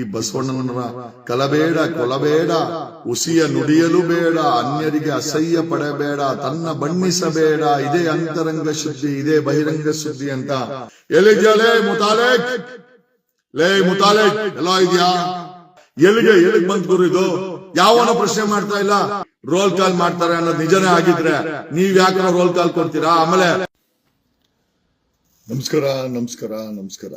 ಈ ಬಸವಣ್ಣನವರ ಕಲಬೇಡ, ಕೊಲಬೇಡ, ಉಸಿಯ ನುಡಿಯಲು ಬೇಡ, ಅನ್ಯರಿಗೆ ಅಸಹ್ಯ ಪಡಬೇಡ, ತನ್ನ ಬಣ್ಣಿಸಬೇಡ, ಇದೇ ಅಂತರಂಗ ಶುದ್ಧಿ, ಇದೇ ಬಹಿರಂಗ ಶುದ್ಧಿ ಅಂತ. ಎಲ್ಲಿದ್ಯಾ ಲೇ ಮುತಾಲೆಕ್? ಲೇ ಎಲ್ಲ ಎಲ್ಲಿಗೆ ಎಲ್ಲಿಗೆ ಬಂದ್ ಇದು? ಯಾವನ ಪ್ರಶ್ನೆ ಮಾಡ್ತಾ ಇಲ್ಲ. ರೋಲ್ ಕಾಲ್ ಮಾಡ್ತಾರೆ ಅನ್ನೋದು ನಿಜನೇ ಆಗಿದ್ರೆ ನೀವ್ ಯಾಕೆ ರೋಲ್ ಕಾಲ್ ಕೊಡ್ತೀರಾ? ಆಮೇಲೆ ನಮಸ್ಕಾರ ನಮಸ್ಕಾರ ನಮಸ್ಕಾರ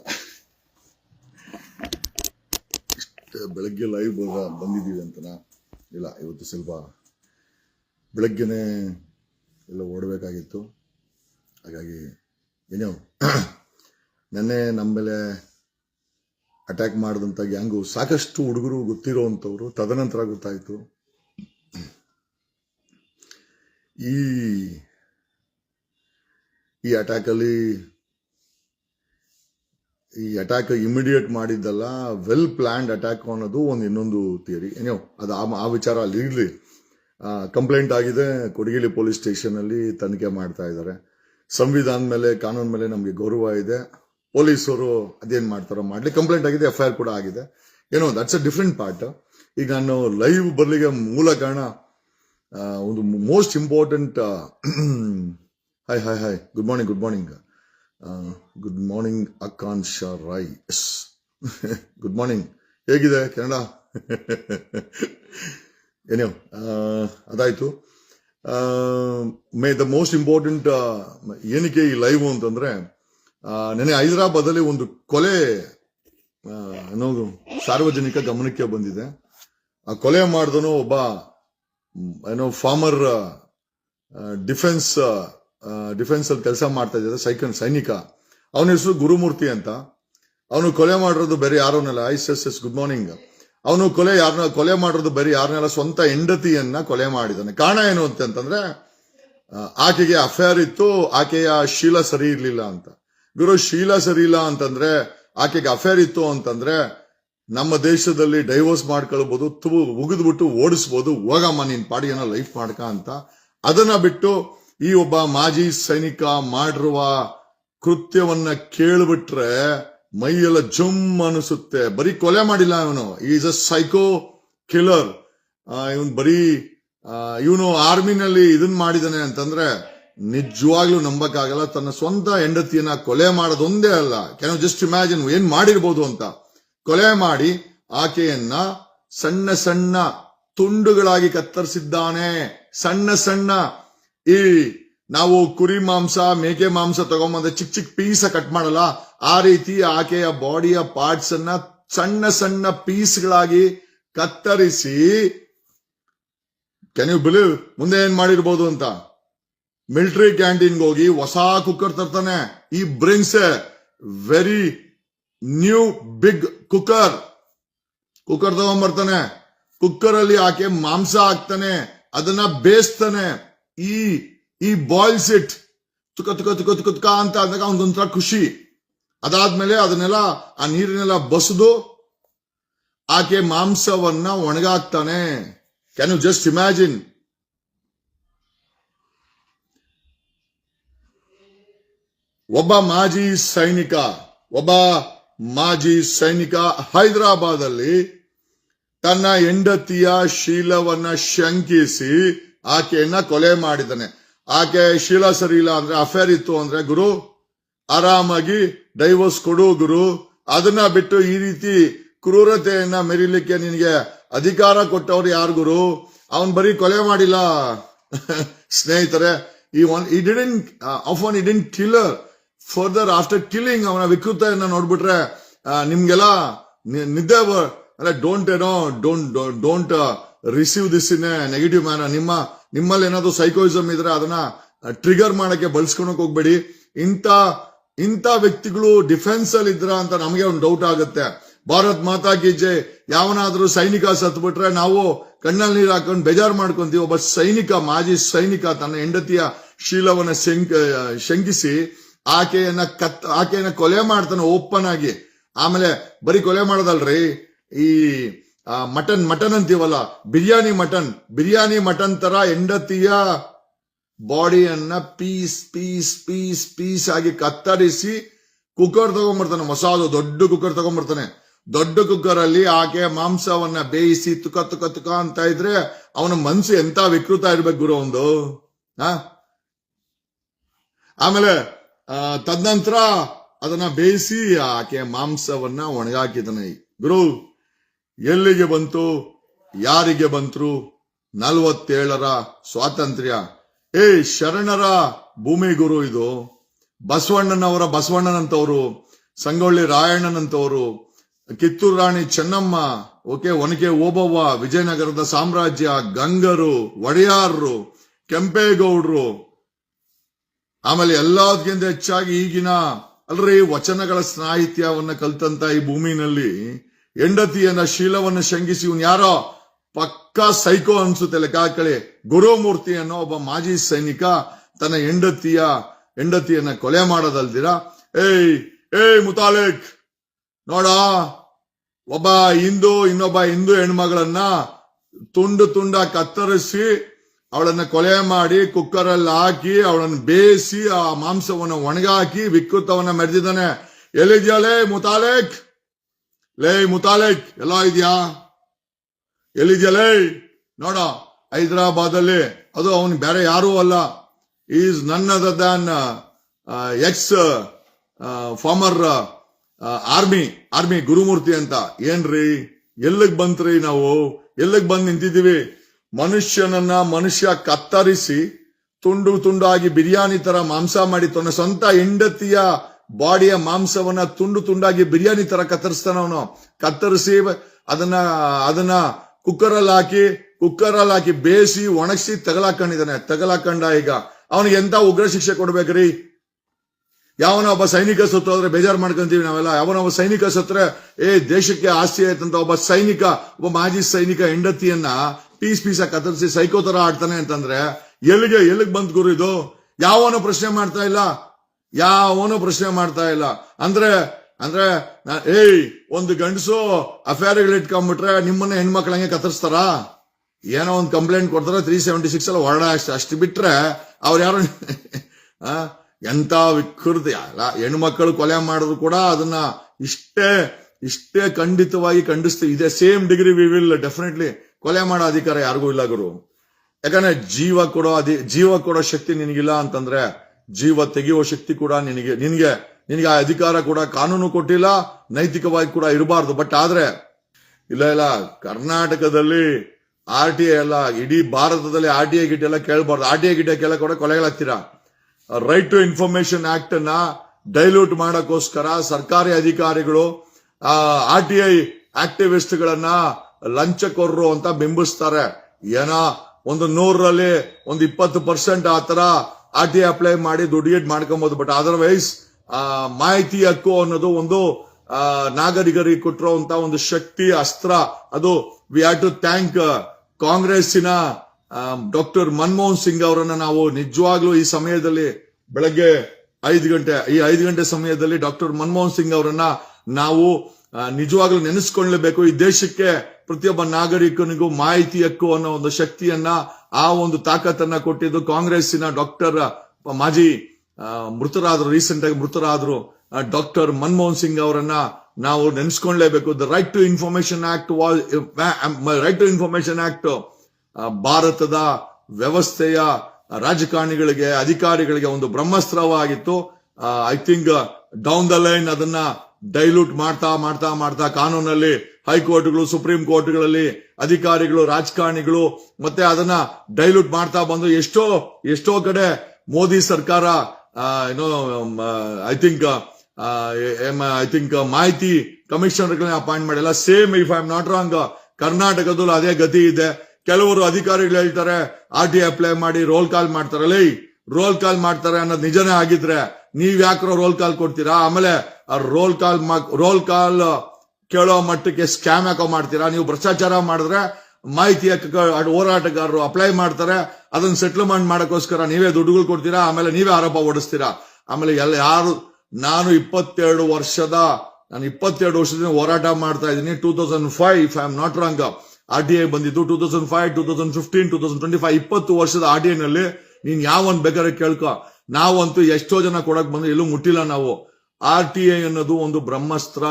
ಇಷ್ಟ ಬೆಳಗ್ಗೆ ಲೈವ್ ಬಂದಿದ್ದೀವಿ ಅಂತನಾ? ಇಲ್ಲ, ಇವತ್ತು ಸ್ವಲ್ಪ ಬೆಳಗ್ಗೆನೆ ಎಲ್ಲ ಓಡಬೇಕಾಗಿತ್ತು. ಹಾಗಾಗಿ ಏನೋ ನೆನ್ನೆ ನಮ್ಮ ಮೇಲೆ ಅಟ್ಯಾಕ್ ಮಾಡಿದಂಥ ಗ್ಯಾಂಗು ಸಾಕಷ್ಟು ಹುಡುಗರು ಗೊತ್ತಿರೋವಂಥವ್ರು, ತದನಂತರ ಗೊತ್ತಾಯಿತು. ಈ ಈ ಅಟ್ಯಾಕಲ್ಲಿ ಈ ಅಟ್ಯಾಕ್ ಇಮಿಡಿಯೇಟ್ ಮಾಡಿದ್ದಲ್ಲ ವೆಲ್ ಪ್ಲಾನ್ಡ್ ಅಟ್ಯಾಕ್ ಅನ್ನೋದು ಒಂದು ಇನ್ನೊಂದು ಥಿಯರಿ ಏನೋ ಅದು ಆ- ವಿಚಾರ ಅಲ್ಲಿ ಇರಲಿ. ಕಂಪ್ಲೇಂಟ್ ಆಗಿದೆ, ಕೊಡಗಿಲಿ ಪೊಲೀಸ್ ಸ್ಟೇಷನ್ ಅಲ್ಲಿ ತನಿಖೆ ಮಾಡ್ತಾ ಇದ್ದಾರೆ. ಸಂವಿಧಾನ ಮೇಲೆ, ಕಾನೂನು ಮೇಲೆ ನಮಗೆ ಗೌರವ ಇದೆ. ಪೊಲೀಸರು ಅದೇನು ಮಾಡ್ತಾರೋ ಮಾಡಲಿ. ಕಂಪ್ಲೇಂಟ್ ಆಗಿದೆ ಎಫ್ ಐ ಕೂಡ ಆಗಿದೆ. ಏನೋ ದಟ್ಸ್ ಅ ಡಿಫ್ರೆಂಟ್ ಪಾರ್ಟ್ ಈಗ ನಾನು ಲೈವ್ ಬರಲಿಗೆ ಮೂಲ ಕಾರಣ ಒಂದು most important hi hi hi good morning good morning good morning Akanksha Rai yes good morning ಹೇಗಿದೆ ಕನ್ನಡ? ಏನೋ ಅದಾಯಿತು. ಮೇ ದ ಮೋಸ್ಟ್ ಇಂಪಾರ್ಟೆಂಟ್ ಏನಕ್ಕೆ ಈ ಲೈವ್ ಅಂತಂದ್ರೆ ಆ, ನೆನೆ ಹೈದರಾಬಾದ್ ಅಲ್ಲಿ ಒಂದು ಕೊಲೆ ಅನ್ನೋದು ಸಾರ್ವಜನಿಕ ಗಮನಕ್ಕೆ ಬಂದಿದೆ. ಆ ಕೊಲೆ ಮಾಡಿದನು ಒಬ್ಬ ಏನೋ ಫಾರ್ಮರ್ ಡಿಫೆನ್ಸ್ ಡಿಫೆನ್ಸ್ ಅಲ್ಲಿ ಕೆಲಸ ಮಾಡ್ತಾ ಇದ್ದಾರೆ ಸೈಕನ್ ಸೈನಿಕ. ಅವನ ಹೆಸರು ಗುರುಮೂರ್ತಿ ಅಂತ. ಅವನು ಕೊಲೆ ಮಾಡಿರೋದು ಬೇರೆ ಯಾರನ್ನೆಲ್ಲ? Ice S S good morning ಅವನು ಕೊಲೆ ಯಾರನ್ನ ಕೊಲೆ ಮಾಡಿರೋದು ಬೇರೆ ಯಾರನ್ನೆಲ್ಲ ಸ್ವಂತ ಹೆಂಡತಿಯನ್ನ ಕೊಲೆ ಮಾಡಿದ್ದಾನೆ ಕಾರಣ ಏನು ಅಂತಂದ್ರೆ ಆಕೆಗೆ ಅಫೇರ್ ಇತ್ತು, ಆಕೆಯ ಶೀಲ ಸರಿ ಇರಲಿಲ್ಲ ಅಂತ. ಗುರು, ಶೀಲ ಸರಿ ಇಲ್ಲ ಅಂತಂದ್ರೆ, ಆಕೆಗೆ ಅಫೇರ್ ಇತ್ತು ಅಂತಂದ್ರೆ, ನಮ್ಮ ದೇಶದಲ್ಲಿ ಡೈವೋರ್ಸ್ ಮಾಡ್ಕೊಳ್ಬಹುದು ತುವು ಉಗಿದ್ಬಿಟ್ಟು ಓಡಿಸ್ಬೋದು, ಹೋಗಮ್ಮ, ನೀನ್ ಪಾಡಿಯನ್ನ ಲೈಫ್ ಮಾಡ್ಕ ಅಂತ. ಅದನ್ನ ಬಿಟ್ಟು ಈ ಒಬ್ಬ ಮಾಜಿ ಸೈನಿಕ ಮಾಡಿರುವ ಕೃತ್ಯವನ್ನ ಕೇಳಿಬಿಟ್ರೆ ಮೈಯೆಲ್ಲ ಜುಮ್ ಅನಿಸುತ್ತೆ. ಬರೀ ಕೊಲೆ ಮಾಡಿಲ್ಲ ಇವನು. ಈಸ್ ಅ ಸೈಕೋ ಕಿಲ್ಲರ್ ಇವನ್ ಬರೀ ಇವನು ಆರ್ಮಿನಲ್ಲಿ ಇದನ್ ಮಾಡಿದಾನೆ ಅಂತಂದ್ರೆ ನಿಜವಾಗ್ಲೂ ನಂಬಕ್ಕಾಗಲ್ಲ. ತನ್ನ ಸ್ವಂತ ಹೆಂಡತಿಯನ್ನ ಕೊಲೆ ಮಾಡೋದೊಂದೇ ಅಲ್ಲ. ಕೆನ ಜಸ್ಟ್ ಇಮ್ಯಾಜಿನ್ ಏನ್ ಮಾಡಿರ್ಬೋದು ಅಂತ? ಕೊಲೆ ಮಾಡಿ ಆಕೆಯನ್ನ ಸಣ್ಣ ಸಣ್ಣ ತುಂಡುಗಳಾಗಿ ಕತ್ತರಿಸಿದ್ದಾನೆ. ಸಣ್ಣ ಸಣ್ಣ ಈ ನಾವು ಕುರಿ ಮಾಂಸ, ಮೇಕೆ ಮಾಂಸ ತಗೊಂಬಂದ್ರೆ ಚಿಕ್ಕ ಚಿಕ್ಕ ಪೀಸ ಕಟ್ ಮಾಡಲ್ಲ. ಆ ರೀತಿ ಆಕೆಯ ಬಾಡಿಯ ಪಾರ್ಟ್ಸ್ ಅನ್ನ ಸಣ್ಣ ಸಣ್ಣ ಪೀಸ್ಗಳಾಗಿ ಕತ್ತರಿಸಿ ಕೆನ್ ಯು ಬಿಲೀವ್ ಮುಂದೆ ಏನ್ ಮಾಡಿರ್ಬೋದು ಅಂತ? ಮಿಲಿಟರಿ ಕ್ಯಾಂಟೀನ್ ಹೋಗಿ ಹೊಸ cooker ತರ್ತಾನೆ. He brings very new big cooker cooker ತಗೊಂಡ್ಬರ್ತಾನೆ cooker ಅಲ್ಲಿ ಆಕೆ ಮಾಂಸ ಹಾಕ್ತಾನೆ. ಅದನ್ನ ಬೇಯಿಸ್ತಾನೆ. ಈ ಈ ಬಾಯ್ಲ್ಸ್ ಇಟ್ ತುಕ ತುಕ ತುಕ ತುಕ ತುಕ ಅಂತ ಅಂದಾಗ ಅವನಿಗೊಂಥರ ಖುಷಿ. ಅದಾದ್ಮೇಲೆ ಅದನ್ನೆಲ್ಲ, ಆ ನೀರನ್ನೆಲ್ಲ ಬಸದು. ಆಕೆ ಮಾಂಸವನ್ನ ಒಣಗಾಕ್ತಾನೆ. ಕ್ಯಾನ್ ಯು ಜಸ್ಟ್ ಇಮ್ಯಾಜಿನ್ ಒಬ್ಬ ಮಾಜಿ ಸೈನಿಕ, ಒಬ್ಬ ಮಾಜಿ ಸೈನಿಕ ಹೈದರಾಬಾದ್ ಅಲ್ಲಿ ತನ್ನ ಹೆಂಡತಿಯ ಶೀಲವನ್ನ ಶಂಕಿಸಿ ಆಕೆಯನ್ನ ಕೊಲೆ ಮಾಡಿದ್ದಾನೆ. ಆಕೆ ಶೀಲ ಸರಿ ಇಲ್ಲ ಅಂದ್ರೆ ಅಫೇರ್ ಇತ್ತು ಅಂದ್ರೆ ಗುರು, ಆರಾಮಾಗಿ ಡೈವೋರ್ಸ್ ಕೊಡು ಗುರು. ಅದನ್ನ ಬಿಟ್ಟು ಈ ರೀತಿ ಕ್ರೂರತೆಯನ್ನ ಮೆರಿಲಿಕ್ಕೆ ನಿನಗೆ ಅಧಿಕಾರ ಕೊಟ್ಟವ್ರು ಯಾರು ಗುರು? ಅವನ್ ಬರೀ ಕೊಲೆ ಮಾಡಿಲ್ಲ. ಸ್ನೇಹಿತರೆ, ಈ ಒನ್ ಡಿಡೆಂಟ್ ಆಫ್ ಇ ಇಡಿನ್ ಕಿಲ್ಲರ್ ಫರ್ದರ್ ಆಫ್ಟರ್ ಕಿಲ್ಲಿಂಗ್ ಅವನ ವಿಕೃತೆಯನ್ನ ನೋಡ್ಬಿಟ್ರೆ ನಿಮ್ಗೆಲ್ಲ ನಿದ್ದೆ ಅಂದ್ರೆ ಡೋಂಟ್ ಏನೋ don't don't receive this in negative manner ನಿಮ್ಮ ನಿಮ್ಮಲ್ಲಿ ಏನಾದ್ರೂ ಸೈಕೋಯಿಸಮ್ ಇದ್ರೆ ಅದನ್ನ ಟ್ರಿಗರ್ ಮಾಡಕ್ಕೆ ಬಳಸ್ಕೊಳಕ್ ಹೋಗ್ಬೇಡಿ. ಇಂಥ ಇಂಥ ವ್ಯಕ್ತಿಗಳು ಡಿಫೆನ್ಸ್ ಅಲ್ಲಿ ಇದ್ರ ಅಂತ ನಮಗೆ ಒಂದು ಡೌಟ್ ಆಗುತ್ತೆ. ಭಾರತ್ ಮಾತಾ ಕಿ ಜೈ. ಯಾವನಾದ್ರೂ ಸೈನಿಕ ಸತ್ಬಿಟ್ರೆ ನಾವು ಕಣ್ಣಲ್ಲಿ ನೀರು ಹಾಕೊಂಡು ಬೇಜಾರು ಮಾಡ್ಕೊಂತೀವಿ. ಒಬ್ಬ ಸೈನಿಕ, ಮಾಜಿ ಸೈನಿಕ ತನ್ನ ಹೆಂಡತಿಯ ಶೀಲವನ್ನ ಶಂಕ ಶಂಕಿಸಿ ಆಕೆಯನ್ನ ಕತ್, ಆಕೆಯನ್ನ ಕೊಲೆ ಮಾಡ್ತಾನೆ ಓಪನ್ ಆಗಿ. ಆಮೇಲೆ ಬರೀ ಕೊಲೆ ಮಾಡೋದಲ್ರಿ? ಈ ಮಟನ್ ಮಟನ್ ಅಂತೀವಲ್ಲ ಬಿರಿಯಾನಿ ಮಟನ್. ಬಿರಿಯಾನಿ ಮಟನ್ ತರ ಹೆಂಡತಿಯ ಬಾಡಿಯನ್ನ ಪೀಸ್ ಪೀಸ್ ಪೀಸ್ ಪೀಸ್ ಆಗಿ ಕತ್ತರಿಸಿ ಕುಕ್ಕರ್ ತಗೊಂಡ್ಬರ್ತಾನೆ ಹೊಸದು ದೊಡ್ಡ ಕುಕ್ಕರ್ ತಗೊಂಡ್ಬರ್ತಾನೆ ದೊಡ್ಡ ಕುಕ್ಕರ್ ಅಲ್ಲಿ ಆಕೆ ಮಾಂಸವನ್ನ ಬೇಯಿಸಿ ತುಕ ತುಕ ತುಕ ಅಂತ ಇದ್ರೆ ಅವನ ಮನ್ಸು ಎಂತ ವಿಕೃತ ಇರ್ಬೇಕು ಗುರು ಒಂದು? ಆಮೇಲೆ ಆ, ತದನಂತರ ಅದನ್ನ ಬೇಯಿಸಿ ಆಕೆ ಮಾಂಸವನ್ನ ಒಣಗಾಕಿದನೆ ಗುರು ಎಲ್ಲಿಗೆ ಬಂತು, ಯಾರಿಗೆ ಬಂತು ನಲವತ್ತೇಳರ ಸ್ವಾತಂತ್ರ್ಯ. ಏ, ಶರಣರ ಭೂಮಿ ಗುರು ಇದು. ಬಸವಣ್ಣನವರ ಬಸವಣ್ಣನಂತವರು, ಸಂಗೊಳ್ಳಿ ರಾಯಣ್ಣನಂತವರು, ಕಿತ್ತೂರು ರಾಣಿ ಚೆನ್ನಮ್ಮ, ಓಕೆ, ಒನಕೆ ಓಬವ್ವ, ವಿಜಯನಗರದ ಸಾಮ್ರಾಜ್ಯ ಗಂಗರು, ಒಡೆಯಾರರು, ಕೆಂಪೇಗೌಡರು. ಆಮೇಲೆ ಎಲ್ಲದಕ್ಕಿಂತ ಹೆಚ್ಚಾಗಿ ಈಗಿನ ಅಲ್ರಿ ವಚನಗಳ ಸಾಹಿತ್ಯವನ್ನ ಕಲ್ತಂತ ಈ ಭೂಮಿನಲ್ಲಿ ಹೆಂಡತಿಯನ್ನ ಶೀಲವನ್ನ ಶಂಗಿಸಿ ಇವನ್ ಯಾರೋ? ಪಕ್ಕಾ ಸೈಕೋ ಅನ್ಸುತ್ತೆ ಲೆಕ್ಕ ಹಾಕಳಿ ಗುರುಮೂರ್ತಿ ಅನ್ನೋ ಒಬ್ಬ ಮಾಜಿ ಸೈನಿಕ ತನ್ನ ಹೆಂಡತಿಯ, ಹೆಂಡತಿಯನ್ನ ಕೊಲೆ ಮಾಡೋದಲ್ದಿರ? ಏಯ್ ಏಯ್ ಮುತಾಲಿಕ್! ನೋಡ, ಒಬ್ಬ ಹಿಂದೂ, ಇನ್ನೊಬ್ಬ ಹಿಂದೂ ಹೆಣ್ಮಗಳನ್ನ ತುಂಡು ತುಂಡ ಕತ್ತರಿಸಿ ಅವಳನ್ನ ಕೊಲೆ ಮಾಡಿ ಕುಕ್ಕರ್ ಅಲ್ಲಿ ಹಾಕಿ ಅವಳನ್ನ ಬೇಯಿಸಿ ಆ ಮಾಂಸವನ್ನು ಒಣಗಾಕಿ, ವಿಕೃತವನ್ನ ಮೆರೆದಿದ್ದಾನೆ. ಎಲ್ಲಿದ್ಯಾಳೆ ಲೇ ಮುತಾಲೆಕ್? ಲೇ ಮುತಾಲೆಕ್, ಎಲ್ಲ ಇದೆಯಾ? ಎಲ್ಲಿದ್ಯಾ ಲೇ? ನೋಡ ಹೈದರಾಬಾದ್ ಅಲ್ಲಿ ಅದು ಅವನು ಬೇರೆ ಯಾರೂ ಅಲ್ಲ. Is none other ex former army army Gurumurthy ಅಂತ. ಏನ್ರಿ? ಎಲ್ಲಿಗ್ ಬಂತ್ರಿ ನಾವು? ಎಲ್ಲಿಗ್ ಬಂದ್ ನಿಂತಿದ್ದೀವಿ? ಮನುಷ್ಯನನ್ನ ಮನುಷ್ಯ ಕತ್ತರಿಸಿ, ತುಂಡು ತುಂಡಾಗಿ ಬಿರಿಯಾನಿ ತರ ಮಾಂಸ ಮಾಡಿ ತನ್ನ ಸ್ವಂತ ಹೆಂಡತಿಯ ಬಾಡಿಯ ಮಾಂಸವನ್ನ ತುಂಡು ತುಂಡಾಗಿ ಬಿರಿಯಾನಿ ತರ ಕತ್ತರಿಸ್ತಾನ ಅವನು. ಕತ್ತರಿಸಿ ಅದನ್ನ ಅದನ್ನ ಕುಕ್ಕರಲ್ಲಿ ಹಾಕಿ ಕುಕ್ಕರಲ್ಲಿ ಹಾಕಿ ಬೇಯಿಸಿ ಒಣಗಿಸಿ ತಗಲಾಕೊಂಡಿದ್ದಾನೆ. ತಗಲಾಕಂಡ ಈಗ ಅವನಿಗೆ ಎಂತ ಉಗ್ರ ಶಿಕ್ಷೆ ಕೊಡ್ಬೇಕ್ರಿ? ಯಾವನ ಒಬ್ಬ ಸೈನಿಕ ಸತ್ತೋದ್ರೆ ಬೇಜಾರ್ ಮಾಡ್ಕೊಂತೀವಿ ನಾವೆಲ್ಲ. ಯಾವನ ಒಬ್ಬ ಸೈನಿಕ ಸತ್ರೆ, ಏ, ದೇಶಕ್ಕೆ ಆಸ್ತಿ ಆಯ್ತಂತ ಒಬ್ಬ ಸೈನಿಕ, ಒಬ್ಬ ಮಾಜಿ ಸೈನಿಕ ಹೆಂಡತಿಯನ್ನ ಪೀಸ್ ಪೀಸ ಕತ್ತರಿಸಿ ಸೈಕೋ ತರ ಆಡ್ತಾನೆ ಅಂತಂದ್ರೆ ಎಲ್ಲಿಗೆ ಎಲ್ಲಿಗೆ ಬಂದ್ ಗುರು ಇದು? ಯಾವನು ಪ್ರಶ್ನೆ ಮಾಡ್ತಾ ಇಲ್ಲ. ಯಾವನು ಪ್ರಶ್ನೆ ಮಾಡ್ತಾ ಇಲ್ಲ. ಅಂದ್ರೆ ಅಂದ್ರೆ ಏಯ್, ಒಂದು ಗಂಡಸು ಅಫೇರ್ಗಳು ಇಟ್ಕೊಂಡ್ಬಿಟ್ರೆ ನಿಮ್ಮನ್ನ ಹೆಣ್ಮಕ್ಳಂಗೆ ಕತ್ತರಿಸ್ತಾರ? ಏನೋ ಒಂದು ಕಂಪ್ಲೇಂಟ್ ಕೊಡ್ತಾರ ತ್ರೀ ಸೆವೆಂಟಿ ಸಿಕ್ಸ್ ಅಲ್ಲಿ ಹೊರಡ ಅಷ್ಟು ಬಿಟ್ರೆ ಅವ್ರು ಯಾರು? ಎಂತ ವಿಕೃತಿ. ಅಲ್ಲ, ಹೆಣ್ಮಕ್ಳು ಕೊಲೆ ಮಾಡಿದ್ರು ಕೂಡ ಅದನ್ನ ಇಷ್ಟೇ ಇಷ್ಟೇ ಖಂಡಿತವಾಗಿ ಖಂಡಿಸ್ತೀವಿ ಇದೆ. Same degree we will definitely ಕೊಲೆ ಮಾಡೋ ಅಧಿಕಾರ ಯಾರಿಗೂ ಇಲ್ಲ ಗುರು. ಯಾಕಂದ್ರೆ ಜೀವ ಕೊಡೋ ಅಧಿ, ಜೀವ ಕೊಡೋ ಶಕ್ತಿ ನಿನಗಿಲ್ಲ ಅಂತಂದ್ರೆ ಜೀವ ತೆಗೆಯುವ ಶಕ್ತಿ ಕೂಡ ನಿನಗೆ ನಿನಗೆ ನಿನಗೆ ಆ ಅಧಿಕಾರ ಕೂಡ ಕಾನೂನು ಕೊಟ್ಟಿಲ್ಲ, ನೈತಿಕವಾಗಿ ಕೂಡ ಇರಬಾರ್ದು. ಬಟ್ ಆದ್ರೆ, ಇಲ್ಲ ಇಲ್ಲ, ಕರ್ನಾಟಕದಲ್ಲಿ ಆರ್ ಟಿ ಐ ಎಲ್ಲ, ಇಡೀ ಭಾರತದಲ್ಲಿ ಆರ್ ಟಿ ಐ ಗಿಟ್ ಎಲ್ಲ ಕೇಳಬಾರ್ದು. ಆರ್ ಟಿ ಐ ಕೆಲ ಕೂಡ ಕೊಲೆಗಳಾಗ್ತೀರಾ? ರೈಟ್ ಟು ಇನ್ಫಾರ್ಮೇಶನ್ ಆಕ್ಟ್ ಅನ್ನ ಡೈಲ್ಯೂಟ್ ಮಾಡಕ್ಕೋಸ್ಕರ ಸರ್ಕಾರಿ ಅಧಿಕಾರಿಗಳು ಆರ್ ಟಿ ಐ ಆಕ್ಟಿವಿಸ್ಟ್ ಗಳನ್ನ ಲಂಚಕೊರ್ರು ಅಂತ ಬಿಂಬಿಸ್ತಾರೆ. ಏನೋ, ಒಂದು ನೂರರಲ್ಲಿ ಒಂದು ಇಪ್ಪತ್ತು ಪರ್ಸೆಂಟ್ ಆ ತರ ಆರ್ ಟಿ ಅಪ್ಲೈ ಮಾಡಿ ದುಡಿಯೇಟ್ ಮಾಡ್ಕೊಬಹುದು ಬಟ್ ಅದರ್ವೈಸ್ ಮಾಹಿತಿ ಹಕ್ಕು ಅನ್ನೋದು ಒಂದು ನಾಗರಿಕರಿಗೆ ಕೊಟ್ಟಿರುವಂತ ಒಂದು ಶಕ್ತಿ, ಅಸ್ತ್ರ, ಅದು ವಿ ಹ್ಯಾವ್ ಟು ಥ್ಯಾಂಕ್ ಕಾಂಗ್ರೆಸ್ಸಿನ ಡಾಕ್ಟರ್ ಮನಮೋಹನ್ ಸಿಂಗ್ ಅವರನ್ನ ನಾವು ನಿಜವಾಗ್ಲೂ ಈ ಸಮಯದಲ್ಲಿ ಬೆಳಗ್ಗೆ ಐದು ಗಂಟೆ, ಈ ಐದು ಗಂಟೆ ಸಮಯದಲ್ಲಿ ಡಾಕ್ಟರ್ ಮನಮೋಹನ್ ಸಿಂಗ್ ಅವರನ್ನ ನಾವು ನಿಜವಾಗ್ಲೂ ನೆನೆಸ್ಕೊಳ್ಳಬೇಕು ಈ ದೇಶಕ್ಕೆ ಪ್ರತಿಯೊಬ್ಬ ನಾಗರಿಕನಿಗೂ ಮಾಹಿತಿ ಹಕ್ಕು ಅನ್ನೋ ಒಂದು ಶಕ್ತಿಯನ್ನ ಆ ಒಂದು ತಾಕತ್ತನ್ನ ಕೊಟ್ಟಿದ್ದು ಕಾಂಗ್ರೆಸ್ಸಿನ ಡಾಕ್ಟರ್ ಮಾಜಿ ಮೃತರಾದ್ರು, ರೀಸೆಂಟ್ ಆಗಿ ಮೃತರಾದ್ರು ಡಾಕ್ಟರ್ ಮನಮೋಹನ್ ಸಿಂಗ್ ಅವರನ್ನ ನಾವು ನೆನೆಸ್ಕೊಳ್ಳೇಬೇಕು the right to information act was right to information act ಭಾರತದ ವ್ಯವಸ್ಥೆಯ ರಾಜಕಾರಣಿಗಳಿಗೆ, ಅಧಿಕಾರಿಗಳಿಗೆ ಒಂದು ಬ್ರಹ್ಮಸ್ತ್ರವಾಗಿತ್ತು. I think down the line ಅದನ್ನ ಡೈಲ್ಯೂಟ್ ಮಾಡ್ತಾ ಮಾಡ್ತಾ ಮಾಡ್ತಾ ಕಾನೂನಲ್ಲಿ ಹೈಕೋರ್ಟ್ಗಳು, ಸುಪ್ರೀಂ ಕೋರ್ಟ್ಗಳಲ್ಲಿ ಅಧಿಕಾರಿಗಳು, ರಾಜಕಾರಣಿಗಳು ಮತ್ತೆ ಅದನ್ನ ಡೈಲ್ಯೂಟ್ ಮಾಡ್ತಾ ಬಂದು ಎಷ್ಟೋ ಎಷ್ಟೋ ಕಡೆ ಮೋದಿ ಸರ್ಕಾರ ಏನೋ ಐ ಥಿಂಕ್ ಐ ಥಿಂಕ್ ಮಾಹಿತಿ ಕಮಿಷನರ್ಗಳನ್ನ ಅಪಾಯಿಂಟ್ ಮಾಡಿಲ್ಲ. Same if I am not wrong ಕರ್ನಾಟಕದಲ್ಲೂ ಅದೇ ಗತಿ ಇದೆ. ಕೆಲವರು ಅಧಿಕಾರಿಗಳು ಹೇಳ್ತಾರೆ ಆರ್ ಟಿ ಅಪ್ಲೈ ಮಾಡಿ ರೋಲ್ ಕಾಲ್ ಮಾಡ್ತಾರೆ. ಲೈ ರೋಲ್ ಕಾಲ್ ಮಾಡ್ತಾರೆ ಅನ್ನೋದು ನಿಜನೇ ಆಗಿದ್ರೆ ನೀವ್ ಯಾಕ್ರೋ ರೋಲ್ ಕಾಲ್ ಕೊಡ್ತೀರಾ? ಆಮೇಲೆ ರೋಲ್ ಕಾಲ್ ರೋಲ್ ಕಾಲ್ ಕೇಳೋ ಮಟ್ಟಕ್ಕೆ ಸ್ಕ್ಯಾಮ್ ಯಾಕೋ ಮಾಡ್ತೀರಾ? ನೀವು ಭ್ರಷ್ಟಾಚಾರ ಮಾಡಿದ್ರೆ ಮಾಹಿತಿ ಹೋರಾಟಗಾರರು ಅಪ್ಲೈ ಮಾಡ್ತಾರೆ, ಅದನ್ನ ಸೆಟ್ಲ್ಮೆಂಟ್ ಮಾಡಕ್ಕೋಸ್ಕರ ನೀವೇ ದುಡ್ಡುಗಳು ಕೊಡ್ತೀರಾ? ಆಮೇಲೆ ನೀವೇ ಆರೋಪ ಓಡಿಸ್ತೀರಾ ಆಮೇಲೆ ಎಲ್ಲ ಯಾರು, ನಾನು ಇಪ್ಪತ್ತೆರಡು ವರ್ಷದ, ನಾನು ಇಪ್ಪತ್ತೆರಡು ವರ್ಷದಿಂದ ಹೋರಾಟ ಮಾಡ್ತಾ ಇದ್ದೀನಿ. Two thousand five if I am not wrong R T I ಬಂದಿದ್ದು. Two thousand five two thousand fifteen two thousand twenty five ಇಪ್ಪತ್ತು ವರ್ಷದ ಆರ್ ಟಿ ನಲ್ಲಿ ನೀನ್ ಯಾವನ್ ಬೇಕಾದ್ರೆ ಕೇಳ್ಕೊ. ನಾವಂತೂ ಎಷ್ಟೋ ಜನ ಕೊಡಕ್ ಬಂದು ಎಲ್ಲೂ ಮುಟ್ಟಿಲ್ಲ ನಾವು. ಆರ್ ಟಿ ಐ ಅನ್ನೋದು ಒಂದು ಬ್ರಹ್ಮಾಸ್ತ್ರ.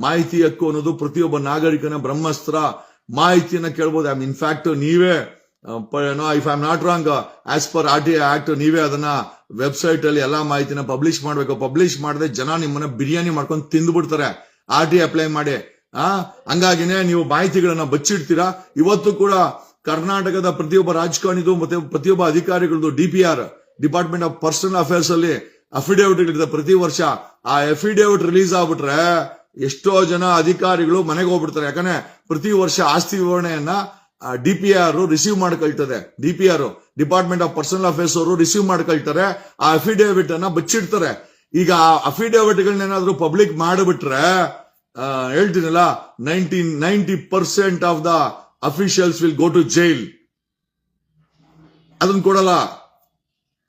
ಮಾಹಿತಿ ಹಕ್ಕು ಅನ್ನೋದು ಪ್ರತಿಯೊಬ್ಬ ನಾಗರಿಕನ ಬ್ರಹ್ಮಸ್ತ್ರ. ಮಾಹಿತಿಯನ್ನ ಕೇಳ್ಬೋದು. ಐ ಇನ್ಫ್ಯಾಕ್ಟ್ ನೀವೇ if I am not wrong as per R T act ನೀವೇ ಅದನ್ನ ವೆಬ್ಸೈಟ್ ಅಲ್ಲಿ ಎಲ್ಲಾ ಮಾಹಿತಿನ ಪಬ್ಲಿಷ್ ಮಾಡ್ಬೇಕು. ಪಬ್ಲಿಷ್ ಮಾಡದೆ ಜನ ನಿಮ್ಮನ್ನ ಬಿರಿಯಾನಿ ಮಾಡ್ಕೊಂಡು ತಿಂದ್ಬಿಡ್ತಾರೆ. ಆರ್ ಟಿ ಅಪ್ಲೈ ಮಾಡಿ. ಆ, ಹಂಗಾಗಿನೇ ನೀವು ಮಾಹಿತಿಗಳನ್ನ ಬಚ್ಚಿಡ್ತೀರಾ? ಇವತ್ತು ಕೂಡ ಕರ್ನಾಟಕದ ಪ್ರತಿಯೊಬ್ಬ ರಾಜಕಾರಣಿದು ಮತ್ತೆ ಪ್ರತಿಯೊಬ್ಬ ಅಧಿಕಾರಿಗಳದು DPR department of personnel affairs ಅಲ್ಲಿ ಅಫಿಡೇವಿಟ್ ಪ್ರತಿ ವರ್ಷ. ಆ ಅಫಿಡೇವಿಟ್ ರಿಲೀಸ್ ಆಗ್ಬಿಟ್ರೆ ಎಷ್ಟೋ ಜನ ಅಧಿಕಾರಿಗಳು ಮನೆಗೆ ಹೋಗ್ಬಿಡ್ತಾರೆ. ಯಾಕಂದ್ರೆ ಪ್ರತಿ ವರ್ಷ ಆಸ್ತಿ ವಿವರಣೆಯನ್ನ D P R receive ಮಾಡ್ಕೊಳ್ತದೆ. R department of personnel affairs ಅವರು ರಿಸೀವ್ ಮಾಡ್ಕೊಳ್ತಾರೆ. ಆ ಅಫಿಡೇವಿಟ್ ಅನ್ನ ಬಚ್ಚಿಡ್ತಾರೆ. ಈಗ ಆ ಅಫಿಡೇವಿಟ್ ಗಳನ್ನೇನಾದ್ರೂ ಪಬ್ಲಿಕ್ ಮಾಡಿಬಿಟ್ರೆ ಹೇಳ್ತೀನಲ್ಲ ninety ninety percent of the officials will go to jail ಅದನ್ನ ಕೊಡಲ್ಲ.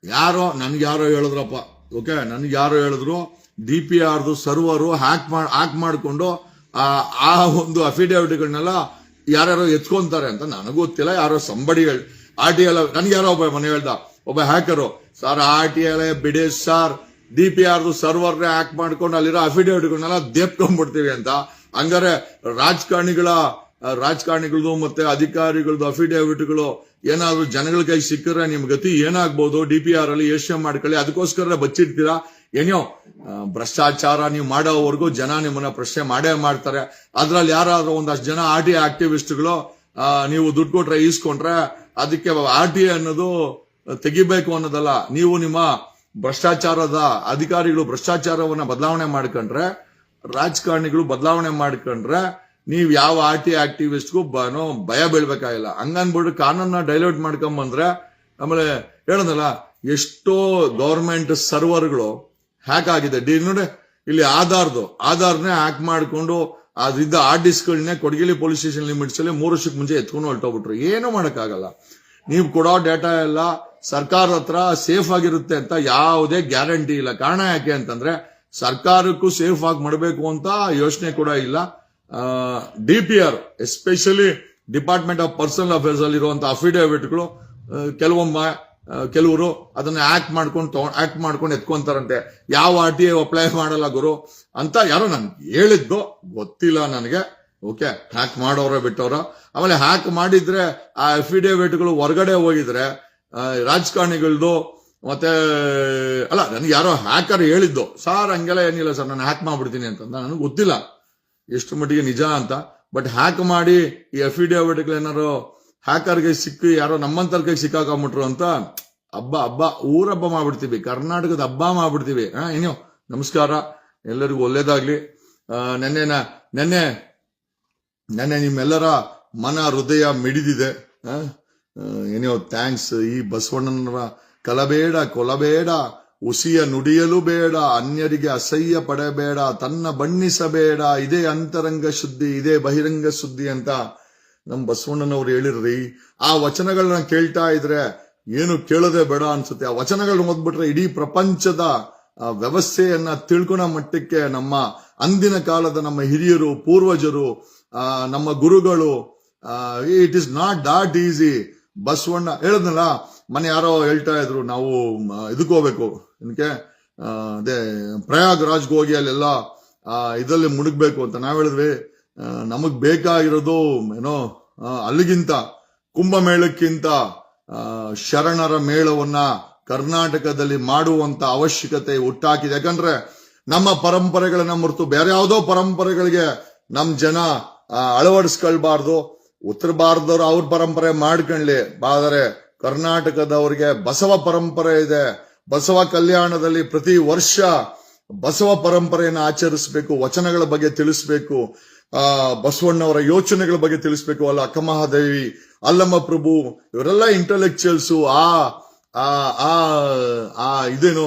ಯಾರೋ, ನನ್ಗೆ ಯಾರೋ ಹೇಳಿದ್ರಪ್ಪ. ಓಕೆ ನನ್ಗೆ ಯಾರೋ ಹೇಳಿದ್ರು. ಡಿ ಪಿ ಆರ್ದು ಸರ್ವರು ಹ್ಯಾಕ್ ಮಾಡಿ ಹ್ಯಾಕ್ ಮಾಡಿಕೊಂಡು, ಆ ಒಂದು ಅಫಿಡೇವಿಟ್ಗಳನ್ನೆಲ್ಲ ಯಾರ್ಯಾರೋ ಎತ್ಕೊಂತಾರೆ ಅಂತ ನನಗೂ ಗೊತ್ತಿಲ್ಲ. ಯಾರೋ ಸಂಬಡಿ ಹೇಳಿ ಆರ್ ಟಿ ಎಲ್ ನನ್ಗೆ ಯಾರೋ ಒಬ್ಬ ಮನೆ ಹೇಳ್ದ, ಒಬ್ಬ hacker, sir, R T L ಬಿಡಿ ಸರ್, ಡಿ ಪಿ ಆರ್ದು ಸರ್ವರ್ ಹ್ಯಾಕ್ ಮಾಡ್ಕೊಂಡು ಅಲ್ಲಿರೋ ಅಫಿಡೇವಿಟ್ಗಳನ್ನೆಲ್ಲ ದೇಪ್ಕೊಂಡ್ಬಿಡ್ತೀವಿ ಅಂತ. ಹಂಗಾರೆ ರಾಜಕಾರಣಿಗಳ ರಾಜಕಾರಣಿಗಳದು ಮತ್ತೆ ಅಧಿಕಾರಿಗಳದು ಅಫಿಡೇವಿಟ್ಗಳು ಏನಾದ್ರು ಜನಗಳ ಕೈ ಸಿಕ್ಕರೆ ನಿಮ್ ಗತಿ ಏನಾಗ್ಬೋದು? ಡಿ ಪಿ ಆರ್ ಅಲ್ಲಿ ಯೋಚನೆ ಮಾಡ್ಕೊಳ್ಳಿ? ಅದಕ್ಕೋಸ್ಕರ ಬಚ್ಚಿಡ್ತೀರಾ? ಏನೋ ಭ್ರಷ್ಟಾಚಾರ ನೀವು ಮಾಡೋವರೆಗೂ ಜನ ನಿಮ್ಮನ್ನ ಪ್ರಶ್ನೆ ಮಾಡೇ ಮಾಡ್ತಾರೆ. ಅದ್ರಲ್ಲಿ ಯಾರಾದ್ರೂ ಒಂದಷ್ಟು ಜನ ಆರ್ ಟಿ ಆಕ್ಟಿವಿಸ್ಟ್ಗಳು ನೀವು ದುಡ್ಡು ಕೊಟ್ರೆ ಈಸ್ಕೊಂಡ್ರೆ ಅದಕ್ಕೆ ಆರ್ ಟಿ ಅನ್ನೋದು ತೆಗಿಬೇಕು ಅನ್ನೋದಲ್ಲ. ನೀವು ನಿಮ್ಮ ಭ್ರಷ್ಟಾಚಾರದ ಅಧಿಕಾರಿಗಳು ಭ್ರಷ್ಟಾಚಾರವನ್ನ ಬದಲಾವಣೆ ಮಾಡ್ಕೊಂಡ್ರೆ, ರಾಜಕಾರಣಿಗಳು ಬದಲಾವಣೆ ಮಾಡ್ಕೊಂಡ್ರೆ ನೀವು ಯಾವ ಆರ್ ಟಿ ಆಕ್ಟಿವಿಸ್ಟ್ಗೂ ಭಯ ಬೀಳ್ಬೇಕಾಗಿಲ್ಲ. ಹಂಗನ್ಬಿಟ್ಟು ಕಾನೂನ ಡೈಲ್ಯೂಟ್ ಮಾಡ್ಕೊಂಬಂದ್ರೆ, ಆಮೇಲೆ ಹೇಳೋದಲ್ಲ, ಎಷ್ಟೋ ಗೌರ್ಮೆಂಟ್ ಸರ್ವರ್ಗಳು ಹ್ಯಾಕ್ ಆಗಿದೆ ಡಿ ನೋಡಿ, ಇಲ್ಲಿ ಆಧಾರ್ದು. ಆಧಾರ್ನೇ ಹ್ಯಾಕ್ ಮಾಡಿಕೊಂಡು ಅದಿದ್ದ ಆ ಡಿಸ್ಕ್ಗಳನ್ನೇ ಕೊಡಗಿಲಿ ಪೊಲೀಸ್ ಸ್ಟೇಷನ್ ಲಿಮಿಟ್ಸ್ ಅಲ್ಲಿ ಮೂರು ವರ್ಷಕ್ಕೆ ಮುಂಚೆ ಎತ್ಕೊಂಡು ಹೊರಟೋಗ್ಬಿಟ್ರು. ಏನು ಮಾಡೋಕ್ಕಾಗಲ್ಲ. ನೀವು ಕೊಡೋ ಡೇಟಾ ಎಲ್ಲ ಸರ್ಕಾರದ ಹತ್ರ ಸೇಫ್ ಆಗಿರುತ್ತೆ ಅಂತ ಯಾವುದೇ ಗ್ಯಾರಂಟಿ ಇಲ್ಲ. ಕಾರಣ ಯಾಕೆ ಅಂತಂದ್ರೆ, ಸರ್ಕಾರಕ್ಕೂ ಸೇಫ್ ಆಗಿ ಮಾಡಬೇಕು ಅಂತ ಯೋಚನೆ ಕೂಡ ಇಲ್ಲ. D P R, especially department of personnel affairs ಅಲ್ಲಿ ಇರುವಂತಹ ಅಫಿಡೇವಿಟ್ಗಳು ಕೆಲವೊಮ್ಮೆ ಕೆಲವರು ಅದನ್ನ ಆಕ್ಟ್ ಮಾಡ್ಕೊಂಡು ತಗೊಂಡ್ ಆಕ್ಟ್ ಮಾಡ್ಕೊಂಡು ಎತ್ಕೊಂತಾರಂತೆ. ಯಾವ ಆರ್ ಟಿ ಅಪ್ಲೈ ಮಾಡಲ್ಲ ಗುರು? ಅಂತ ಯಾರೋ ನನ್ಗೆ ಹೇಳಿದ್ದು ಗೊತ್ತಿಲ್ಲ ನನಗೆ. ಓಕೆ ಹ್ಯಾಕ್ ಮಾಡೋರ ಬಿಟ್ಟವ್ರ. ಆಮೇಲೆ ಹ್ಯಾಕ್ ಮಾಡಿದ್ರೆ ಆ ಅಫಿಡೇವಿಟ್ಗಳು ಹೊರಗಡೆ ಹೋಗಿದ್ರೆ ರಾಜಕಾರಣಿಗಳದು, ಮತ್ತೆ, ಅಲ್ಲ, ನನಗೆ ಯಾರೋ ಹ್ಯಾಕರ್ ಹೇಳಿದ್ದು, ಸಾರ್, ಹಂಗೆಲ್ಲ ಏನಿಲ್ಲ ಸರ್, ನಾನು ಹ್ಯಾಕ್ ಮಾಡ್ಬಿಡ್ತೀನಿ ಅಂತ ನನಗೆ ಗೊತ್ತಿಲ್ಲ. ಎಷ್ಟು ಮಟ್ಟಿಗೆ ನಿಜ ಅಂತ. ಬಟ್ ಹ್ಯಾಕ್ ಮಾಡಿ ಈ ಅಫಿಡೇವಿಟ್ಗಳು ಏನಾರು ಹ್ಯಾಕರ್ಗೆ ಸಿಕ್ಕಿ ಯಾರೋ ನಮ್ಮಂತರ ಕೈಗೆ ಸಿಕ್ಕಾಕೊಂಬಿಟ್ರು ಅಂತ ಹಬ್ಬ ಹಬ್ಬ ಊರಬ್ಬ ಮಾಡ್ಬಿಡ್ತೀವಿ. ಕರ್ನಾಟಕದ ಹಬ್ಬ ಮಾಡ್ಬಿಡ್ತೀವಿ. ಹಾ ಏನೋ ನಮಸ್ಕಾರ. ಎಲ್ಲರಿಗೂ ಒಳ್ಳೇದಾಗ್ಲಿ. ಆ, ನೆನ್ನೆ ನೆನ್ನೆ ನಿಮ್ಮೆಲ್ಲರ ಮನ ಹೃದಯ ಮಿಡಿದಿದೆ. ಏನೋ ಥ್ಯಾಂಕ್ಸ್ ಈ ಬಸವಣ್ಣನವರ ಕಲಬೇಡ ಕೊಲಬೇಡ ಉಸಿಯ ನುಡಿಯಲು ಬೇಡ ಅನ್ಯರಿಗೆ ಅಸಹ್ಯ ಪಡಬೇಡ ತನ್ನ ಬಣ್ಣಿಸಬೇಡ ಇದೇ ಅಂತರಂಗ ಶುದ್ಧಿ ಇದೇ ಬಹಿರಂಗ ಸುದ್ದಿ ಅಂತ ನಮ್ ಬಸವಣ್ಣನವ್ರು ಹೇಳಿರ್ರಿ, ಆ ವಚನಗಳನ್ನ ಕೇಳ್ತಾ ಇದ್ರೆ ಏನು ಕೇಳೋದೇ ಬೇಡ ಅನ್ಸುತ್ತೆ. ಆ ವಚನಗಳನ್ನ ಓದ್ಬಿಟ್ರೆ ಇಡೀ ಪ್ರಪಂಚದ ವ್ಯವಸ್ಥೆಯನ್ನ ತಿಳ್ಕೊಳೋ ಮಟ್ಟಕ್ಕೆ ನಮ್ಮ ಅಂದಿನ ಕಾಲದ ನಮ್ಮ ಹಿರಿಯರು, ಪೂರ್ವಜರು ನಮ್ಮ ಗುರುಗಳು it is not that easy Basavanna ಹೇಳದ್ನಲ್ಲ, ಮನೆ ಯಾರೋ ಹೇಳ್ತಾ ಇದ್ರು, ನಾವು ಇದಕ್ಕೆ ಹೋಗ್ಬೇಕು. ಏನಕ್ಕೆ? ಅದೇ ಅದೇ ಪ್ರಯಾಗ್ರಾಜ್ಗೆ ಹೋಗಿ ಅಲ್ಲೆಲ್ಲ ಇದರಲ್ಲಿ ಮುಳುಗ್ಬೇಕು ಅಂತ ನಾವ್ ಹೇಳಿದ್ವಿ. ನಮಗ್ ಬೇಕಾಗಿರೋದು, ಏನೋ ಅಲ್ಲಿಗಿಂತ, ಕುಂಭಮೇಳಕ್ಕಿಂತ ಶರಣರ ಮೇಳವನ್ನ ಕರ್ನಾಟಕದಲ್ಲಿ ಮಾಡುವಂತ ಅವಶ್ಯಕತೆ ಹುಟ್ಟಾಕಿದೆ. ಯಾಕಂದ್ರೆ ನಮ್ಮ ಪರಂಪರೆಗಳನ್ನ ಮರೆತು ಬೇರೆ ಯಾವುದೋ ಪರಂಪರೆಗಳಿಗೆ ನಮ್ ಜನ ಅಳವಡಿಸ್ಕೊಳ್ಬಾರ್ದು. ಉತ್ತರ ಭಾರತದವ್ರು ಅವ್ರ ಪರಂಪರೆ ಮಾಡ್ಕೊಳ್ಳಿ ಆದರೆ ಕರ್ನಾಟಕದವ್ರಿಗೆ ಬಸವ ಪರಂಪರೆ ಇದೆ. ಬಸವ ಕಲ್ಯಾಣದಲ್ಲಿ ಪ್ರತಿ ವರ್ಷ ಬಸವ ಪರಂಪರೆಯನ್ನು ಆಚರಿಸಬೇಕು, ವಚನಗಳ ಬಗ್ಗೆ ತಿಳಿಸ್ಬೇಕು. ಆ ಬಸವಣ್ಣವರ ಯೋಚನೆಗಳ ಬಗ್ಗೆ ತಿಳಿಸ್ಬೇಕು. ಅಲ್ಲ ಅಕ್ಕಮಹಾದೇವಿ ಅಲ್ಲಮ್ಮ ಪ್ರಭು ಇವರೆಲ್ಲ ಇಂಟಲೆಕ್ಚುಯಲ್ಸ್ ಆ ಆ ಆ ಇದೇನು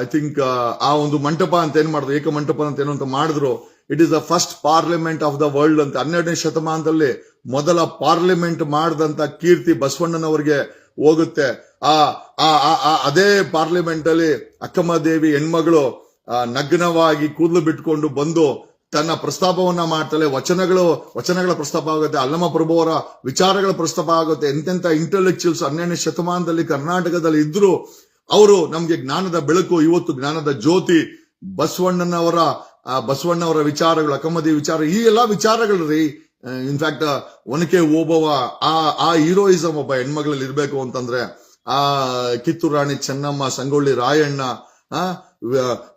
ಐ ಥಿಂಕ್ ಆ ಒಂದು ಮಂಟಪ ಅಂತ ಏನ್ ಮಾಡಿದ್ರು ಏಕ ಮಂಟಪ ಅಂತ ಏನು ಅಂತ ಮಾಡಿದ್ರು. It is the first parliament of the world ಅಂತ ಹನ್ನೆರಡನೇ ಶತಮಾನದಲ್ಲಿ ಮೊದಲ ಪಾರ್ಲಿಮೆಂಟ್ ಮಾಡಿದಂತ ಕೀರ್ತಿ ಬಸವಣ್ಣನವರಿಗೆ ಹೋಗುತ್ತೆ. ಆ ಅದೇ ಪಾರ್ಲಿಮೆಂಟ್ ಅಲ್ಲಿ ಅಕ್ಕಮ್ಮದೇವಿ ಹೆಣ್ಮಗಳು ಆ, ನಗ್ನವಾಗಿ ಕೂದಲು ಬಿಟ್ಕೊಂಡು ಬಂದು ತನ್ನ ಪ್ರಸ್ತಾಪವನ್ನ ಮಾಡ್ತಾಳೆ ವಚನಗಳು, ವಚನಗಳ ಪ್ರಸ್ತಾಪ ಆಗುತ್ತೆ ಅಲ್ಲಮ ಪ್ರಭು ಅವರ ವಿಚಾರಗಳ ಪ್ರಸ್ತಾಪ ಆಗುತ್ತೆ ಎಂತೆಂತ ಇಂಟೆಲೆಕ್ಚುಯಲ್ಸ್ ಹನ್ನೆರಡನೇ ಶತಮಾನದಲ್ಲಿ ಕರ್ನಾಟಕದಲ್ಲಿ ಇದ್ರು, ಅವರು ನಮ್ಗೆ ಜ್ಞಾನದ ಬೆಳಕು, ಇವತ್ತು ಜ್ಞಾನದ ಜ್ಯೋತಿ, ಬಸವಣ್ಣನವರ ಬಸವಣ್ಣವರ ವಿಚಾರಗಳು ಅಕ್ಕಮದಿ ವಿಚಾರ, ಈ ಎಲ್ಲಾ ವಿಚಾರಗಳು ರೀ ಇನ್ಫ್ಯಾಕ್ಟ್ ಒನಕೆ ಓಬವ್ವ, ಆ ಆ ಹೀರೋಯಿಸಮ್ ಒಬ್ಬ ಹೆಣ್ಮಗಳಲ್ಲಿ ಇರ್ಬೇಕು ಅಂತಂದ್ರೆ, ಆ, ಕಿತ್ತೂರು ರಾಣಿ ಚೆನ್ನಮ್ಮ, ಸಂಗೊಳ್ಳಿ ರಾಯಣ್ಣ, ಆ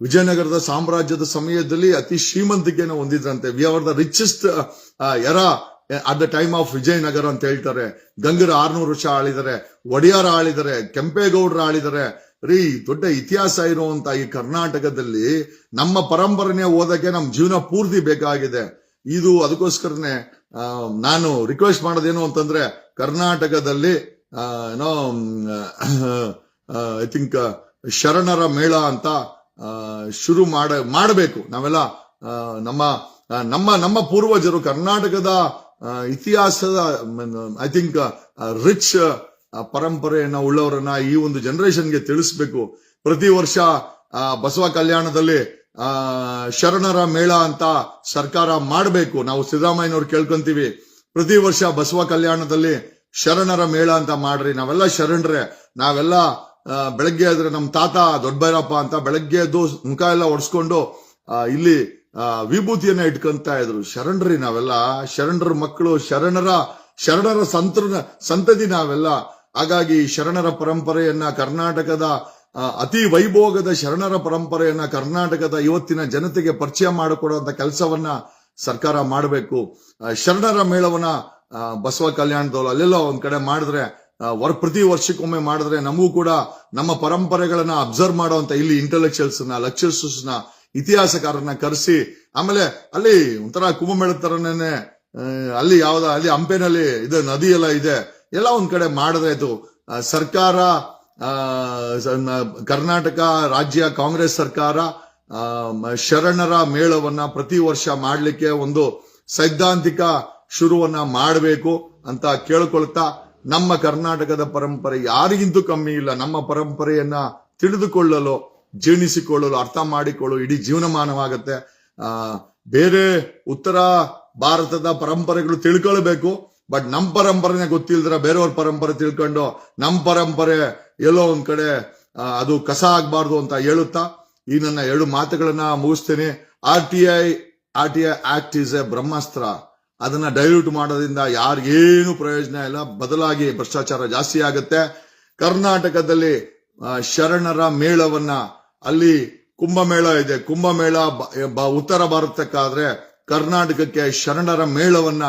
ವಿಜಯನಗರದ ಸಾಮ್ರಾಜ್ಯದ ಸಮಯದಲ್ಲಿ ಅತಿ ಶ್ರೀಮಂತಿಕೆಯನ್ನು ಹೊಂದಿದ್ರಂತೆ. We are the richest era at the time of Vijayanagara ಅಂತ ಹೇಳ್ತಾರೆ. ಗಂಗರ ಆರ್ನೂರು ವರ್ಷ ಆಳಿದರೆ, ಒಡೆಯಾರ ಆಳಿದರೆ, ಕೆಂಪೇಗೌಡರ ಆಳಿದರೆ, ರೀ, ದೊಡ್ಡ ಇತಿಹಾಸ ಇರುವಂತ ಈ ಕರ್ನಾಟಕದಲ್ಲಿ ನಮ್ಮ ಪರಂಪರೆನೇ ಓದಕ್ಕೆ ನಮ್ಮ ಜೀವನ ಪೂರ್ತಿ ಬೇಕಾಗಿದೆ. ಇದು ಅದಕ್ಕೋಸ್ಕರನೇ ನಾನು ರಿಕ್ವೆಸ್ಟ್ ಮಾಡೋದೇನು ಅಂತಂದ್ರೆ, ಕರ್ನಾಟಕದಲ್ಲಿ ಏನೋ ಐ ಥಿಂಕ್ ಶರಣರ ಮೇಳ ಅಂತ ಶುರು ಮಾಡ, ಮಾಡಬೇಕು. ನಾವೆಲ್ಲ ನಮ್ಮ ನಮ್ಮ ನಮ್ಮ ಪೂರ್ವಜರು ಕರ್ನಾಟಕದ ಇತಿಹಾಸದ, ಐ ಥಿಂಕ್ ರಿಚ್ ಪರಂಪರೆಯನ್ನ ಉಳ್ಳವರನ್ನ ಈ ಒಂದು ಜನರೇಷನ್ಗೆ ತಿಳಿಸ್ಬೇಕು. ಪ್ರತಿ ವರ್ಷ ಬಸವ ಕಲ್ಯಾಣದಲ್ಲಿ ಶರಣರ ಮೇಳ ಅಂತ ಸರ್ಕಾರ ಮಾಡಬೇಕು. ನಾವು ಸಿದ್ದರಾಮಯ್ಯನವ್ರು ಕೇಳ್ಕೊಂತೀವಿ, ಪ್ರತಿ ವರ್ಷ ಬಸವ ಕಲ್ಯಾಣದಲ್ಲಿ ಶರಣರ ಮೇಳ ಅಂತ ಮಾಡ್ರಿ. ನಾವೆಲ್ಲ ಶರಣರೇ. ನಾವೆಲ್ಲ ಬೆಳಗ್ಗೆ ಆದ್ರೆ ನಮ್ ತಾತ ದೊಡ್ಡಬೈರಪ್ಪ ಅಂತ ಬೆಳಗ್ಗೆ ಎದ್ದು ಮುಖ ಎಲ್ಲ ಒಡ್ಸ್ಕೊಂಡು ಇಲ್ಲಿ ವಿಭೂತಿಯನ್ನ ಇಟ್ಕೊಂತ ಇದ್ರು. ಶರಣರಿ ನಾವೆಲ್ಲ, ಶರಣರ ಮಕ್ಕಳು, ಶರಣರ ಶರಣರ ಸಂತರ ಸಂತತಿ ನಾವೆಲ್ಲ. ಹಾಗಾಗಿ ಶರಣರ ಪರಂಪರೆಯನ್ನ ಕರ್ನಾಟಕದ ಅತಿ ವೈಭೋಗದ ಶರಣರ ಪರಂಪರೆಯನ್ನ ಕರ್ನಾಟಕದ ಇವತ್ತಿನ ಜನತೆಗೆ ಪರಿಚಯ ಮಾಡಿಕೊಡುವಂತ ಕೆಲಸವನ್ನ ಸರ್ಕಾರ ಮಾಡಬೇಕು. ಶರಣರ ಮೇಳವನ್ನ ಬಸವ ಕಲ್ಯಾಣದವ್ರು ಅಲ್ಲೆಲ್ಲ ಒಂದ್ ಕಡೆ ಮಾಡಿದ್ರೆ ವರ್ ಪ್ರತಿ ವರ್ಷಕ್ಕೊಮ್ಮೆ ಮಾಡಿದ್ರೆ ನಮಗೂ ಕೂಡ ನಮ್ಮ ಪರಂಪರೆಗಳನ್ನ ಅಬ್ಸರ್ವ್ ಮಾಡುವಂತ ಇಲ್ಲಿ ಇಂಟೆಲೆಕ್ಚುಯಲ್ಸ್ನ ಲೆಕ್ಚರ್ಸ್ನ ಇತಿಹಾಸಕಾರರನ್ನ ಕರೆಸಿ ಆಮೇಲೆ ಅಲ್ಲಿ ಒಂಥರ ಕುಂಭಮೇಳದ ತರನೇ ಅಲ್ಲಿ ಯಾವ್ದ ಅಲ್ಲಿ ಹಂಪೆನಲ್ಲಿ ಇದು ನದಿ ಎಲ್ಲ ಇದೆ ಎಲ್ಲ ಒಂದ್ ಕಡೆ ಮಾಡಿದ್ರೆ ಇದು ಆ, ಸರ್ಕಾರ ಕರ್ನಾಟಕ ರಾಜ್ಯ ಕಾಂಗ್ರೆಸ್ ಸರ್ಕಾರ ಶರಣರ ಮೇಳವನ್ನ ಪ್ರತಿ ವರ್ಷ ಮಾಡ್ಲಿಕ್ಕೆ ಒಂದು ಸೈದ್ಧಾಂತಿಕ ಶುರುವನ್ನ ಮಾಡಬೇಕು ಅಂತ ಕೇಳ್ಕೊಳ್ತಾ ನಮ್ಮ ಕರ್ನಾಟಕದ ಪರಂಪರೆ ಯಾರಿಗಿಂತೂ ಕಮ್ಮಿ ಇಲ್ಲ. ನಮ್ಮ ಪರಂಪರೆಯನ್ನ ತಿಳಿದುಕೊಳ್ಳಲು, ಜೀರ್ಣಿಸಿಕೊಳ್ಳಲು, ಅರ್ಥ ಮಾಡಿಕೊಳ್ಳಲು ಇಡೀ ಜೀವನಮಾನವಾಗತ್ತೆ. ಆ, ಬೇರೆ ಉತ್ತರ ಭಾರತದ ಪರಂಪರೆಗಳು ತಿಳ್ಕೊಳ್ಬೇಕು, ಬಟ್ ನಮ್ಮ ಪರಂಪರೆನೆ ಗೊತ್ತಿಲ್ದ್ರೆ ಬೇರೆಯವ್ರ ಪರಂಪರೆ ತಿಳ್ಕೊಂಡು ನಮ್ಮ ಪರಂಪರೆ ಎಲ್ಲೋ ಒಂದ್ ಕಡೆ ಅದು ಕಸ ಆಗ್ಬಾರ್ದು ಅಂತ ಹೇಳುತ್ತಾ, ಈ ನನ್ನ ಎರಡು ಮಾತುಗಳನ್ನ ಮುಗಿಸ್ತೇನೆ. R T I, R T I act is a brahmastra. ಅದನ್ನ ಡೈಲ್ಯೂಟ್ ಮಾಡೋದ್ರಿಂದ ಯಾರಿಗೇನು ಪ್ರಯೋಜನ ಇಲ್ಲ. ಬದಲಾಗಿ ಭ್ರಷ್ಟಾಚಾರ ಜಾಸ್ತಿ ಆಗುತ್ತೆ. ಕರ್ನಾಟಕದಲ್ಲಿ ಶರಣರ ಮೇಳವನ್ನ ಅಲ್ಲಿ ಕುಂಭಮೇಳ ಇದೆ. ಕುಂಭಮೇಳ ಉತ್ತರ ಭಾರತಕ್ಕಾದ್ರೆ ಕರ್ನಾಟಕಕ್ಕೆ ಶರಣರ ಮೇಳವನ್ನ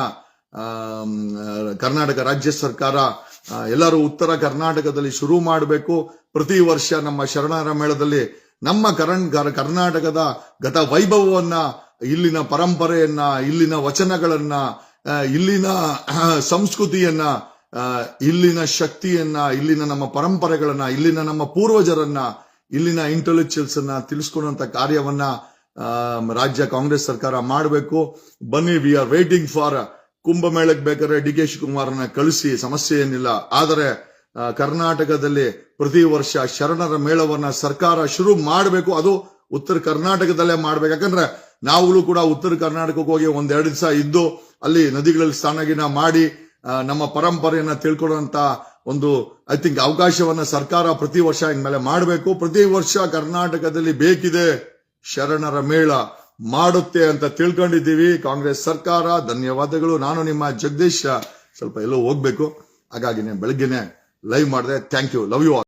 ಕರ್ನಾಟಕ ರಾಜ್ಯ ಸರ್ಕಾರ ಎಲ್ಲರೂ ಉತ್ತರ ಕರ್ನಾಟಕದಲ್ಲಿ ಶುರು ಮಾಡಬೇಕು. ಪ್ರತಿ ವರ್ಷ ನಮ್ಮ ಶರಣರ ಮೇಳದಲ್ಲಿ ನಮ್ಮ ಕರ್ನಾಟಕದ ಗತ ವೈಭವವನ್ನ ಇಲ್ಲಿನ ಪರಂಪರೆಯನ್ನ, ಇಲ್ಲಿನ ವಚನಗಳನ್ನ ಇಲ್ಲಿನ ಸಂಸ್ಕೃತಿಯನ್ನ ಇಲ್ಲಿನ ಶಕ್ತಿಯನ್ನ, ಇಲ್ಲಿನ ನಮ್ಮ ಪರಂಪರೆಗಳನ್ನ, ಇಲ್ಲಿನ ನಮ್ಮ ಪೂರ್ವಜರನ್ನ, ಇಲ್ಲಿನ ಇಂಟೆಲೆಕ್ಚುಯಲ್ಸ್ ಅನ್ನ ತಿಳಿಸ್ಕೊಡುವಂತ ಕಾರ್ಯವನ್ನ ರಾಜ್ಯ ಕಾಂಗ್ರೆಸ್ ಸರ್ಕಾರ ಮಾಡಬೇಕು. ಬನ್ನಿ ವಿ ಆರ್ ವೇಟಿಂಗ್ ಫಾರ್ ಕುಂಭಮೇಳಕ್ಕೆ ಬೇಕಾದ್ರೆ ಡಿ ಕೆ ಶಿವಕುಮಾರ್ನ ಕಳಿಸಿ, ಸಮಸ್ಯೆ ಏನಿಲ್ಲ. ಆದರೆ ಕರ್ನಾಟಕದಲ್ಲಿ ಪ್ರತಿ ವರ್ಷ ಶರಣರ ಮೇಳವನ್ನ ಸರ್ಕಾರ ಶುರು ಮಾಡಬೇಕು. ಅದು ಉತ್ತರ ಕರ್ನಾಟಕದಲ್ಲೇ ಮಾಡ್ಬೇಕು. ಯಾಕಂದ್ರೆ ನಾವುಗಳು ಕೂಡ ಉತ್ತರ ಕರ್ನಾಟಕಕ್ಕೆ ಹೋಗಿ ಒಂದೆರಡು ದಿವಸ ಇದ್ದು ಅಲ್ಲಿ ನದಿಗಳಲ್ಲಿ ಸ್ನಾನಗಿನ ಮಾಡಿ ನಮ್ಮ ಪರಂಪರೆಯನ್ನ ತಿಳ್ಕೊಳ್ಳುವಂತ ಒಂದು ಐ ಥಿಂಕ್ ಅವಕಾಶವನ್ನ ಸರ್ಕಾರ ಪ್ರತಿ ವರ್ಷ ಇನ್ಮೇಲೆ ಮಾಡಬೇಕು. ಪ್ರತಿ ವರ್ಷ ಕರ್ನಾಟಕದಲ್ಲಿ ಬೇಕಿದೆ ಶರಣರ ಮೇಳ ಮಾಡುತ್ತೆ ಅಂತ ತಿಳ್ಕೊಂಡಿದ್ದೀವಿ. ಕಾಂಗ್ರೆಸ್ ಸರ್ಕಾರ, ಧನ್ಯವಾದಗಳು. ನಾನು ನಿಮ್ಮ ಜಗದೀಶ್. ಸ್ವಲ್ಪ ಎಲ್ಲೋ ಹೋಗ್ಬೇಕು. ಹಾಗಾಗಿ ಬೆಳಗ್ಗೆನೆ ಲೈವ್ ಮಾಡಿದೆ. Thank you love you all